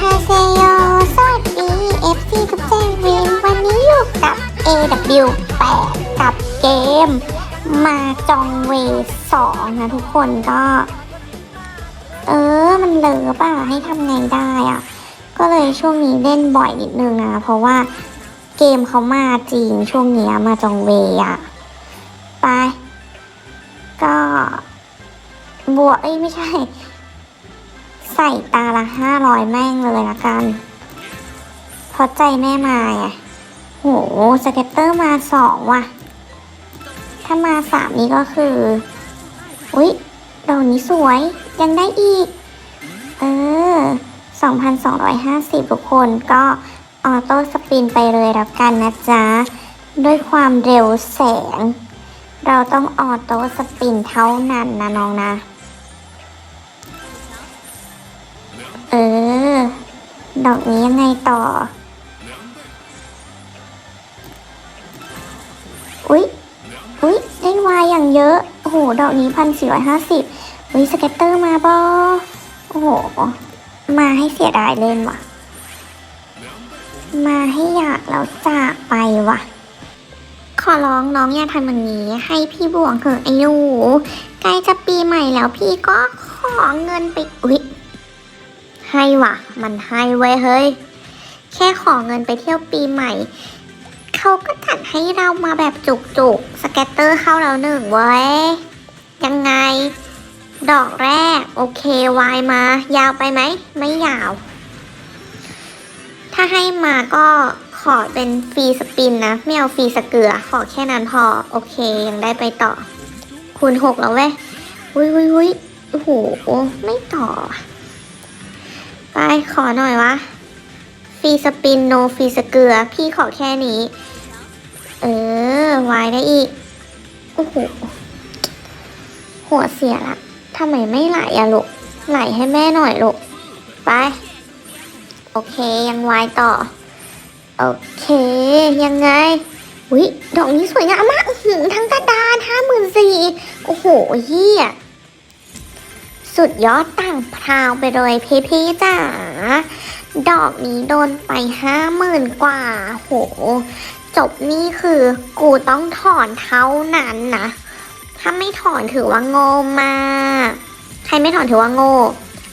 ฮาเซโยสวัสดี FC ทุกแจงวินวันนี้อยู่กับ AW8 กับเกม มาจองเวสองนะทุกคนก็ เออ มันเลือป่ะ ให้ทำไงได้อะก็เลยช่วงนี้เล่นบ่อยนิดนึงนะ เพราะว่าเกมเขามาจริงช่วงนี้มาจองเวอะไป ก็ บวกเอ้ยไม่ใช่ ใส่ตาละห้าร้อยแม่งเลยละกันเพราะใจแม่มาไงโหสเก็ตเตอร์มาสองว่ะ ถ้ามาสามนี้ก็คือ อุ๊ยดอกนี้สวยยังได้อีก เออ 2,250 ทุกคนก็ออโต้สปินไปเลยแล้วกันนะจ๊ะ ด้วยความเร็วแสง เราต้องออโต้สปินเท่านั้นนะน้องนะ ดอกนี้ยังไงต่อ อุ๊ย อุ๊ย ได้วายอย่างเยอะ โอ้โห ดอกนี้พันสี่ร้อยห้าสิบอุ๊ย สเก็ตเตอร์มาบอโอ้โห มาให้เสียดายเล่นว่ะ มาให้อยากแล้วจากไปว่ะ ขอร้องน้องอย่าทำอย่างนี้ ให้พี่บวงเถอะไอ้หนูใกล้จะปีใหม่แล้วพี่ก็ขอเงินไป อุ๊ย ให้ว่ะ มันให้ไว้ยเฮ้ย แค่ขอเงินไปเที่ยวปีใหม่ เขาก็จัดให้เรามาแบบจุกๆ สเก็ตเตอร์เข้าแล้วหนึ่งเว้ย ยังไง ดอกแรก โอเควายมา ยาวไปไหม ไม่ยาว ถ้าให้มาก็ขอเป็นฟรีสปินนะ ไม่เอาฟรีสเกือ ขอแค่นั้นพอ โอเค ยังได้ไปต่อ คูณหกแล้วเว้ย อุ้ยอุ้ยอุ้ยโอ้โห ไม่ต่อ ไปขอหน่อยวะฟรีสปินโนฟรีสเกลือ พี่ขอแค่นี้ เออวายได้อีก โอ้โห หัวเสียละทำไมไม่ไหลอะลูกไหลให้แม่หน่อยลูกไป โอเคยังวายต่อ โอเค ยังไงวิดอกนี้สวยงามมากหือทั้งกระดานห้าหมื่นสี่โอ้โหเฮีย สุดยอดต่างพราวไปเลยเพพี่จ๋า ดอกนี้โดนไปห้าหมื่นกว่า โห จบนี่คือกูต้องถอนเท่านั้นนะ ถ้าไม่ถอนถือว่าโง่มาก ใครไม่ถอนถือว่าโง่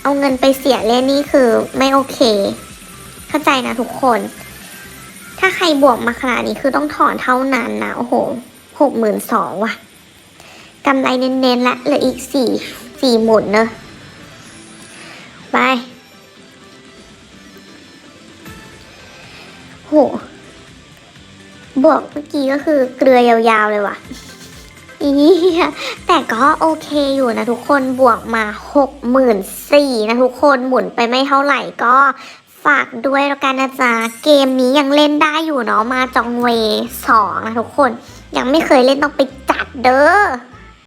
เอาเงินไปเสียเล่นนี่คือไม่โอเค เข้าใจนะทุกคน ถ้าใครบวกมาขนาดนี้คือต้องถอนเท่านั้นนะ โอ้โหหกหมื่นสองว่ะกำไรเน้นๆละเหลืออีกสี่ สี่หมุนเนอะไปโหบวกเมื่อกี้ก็คือเกลือยาวๆเลยว่ะอีแต่ก็โอเคอยู่นะทุกคนบวกมาหกหมื่นสี่นะทุกคนหมุนไปไม่เท่าไหร่ก็ฝากด้วยแล้วกันนะจ๊ะเกมนี้ยังเล่นได้อยู่เนาะมาจองเวสองนะทุกคน ยังไม่เคยเล่นต้องไปจัดเด้อ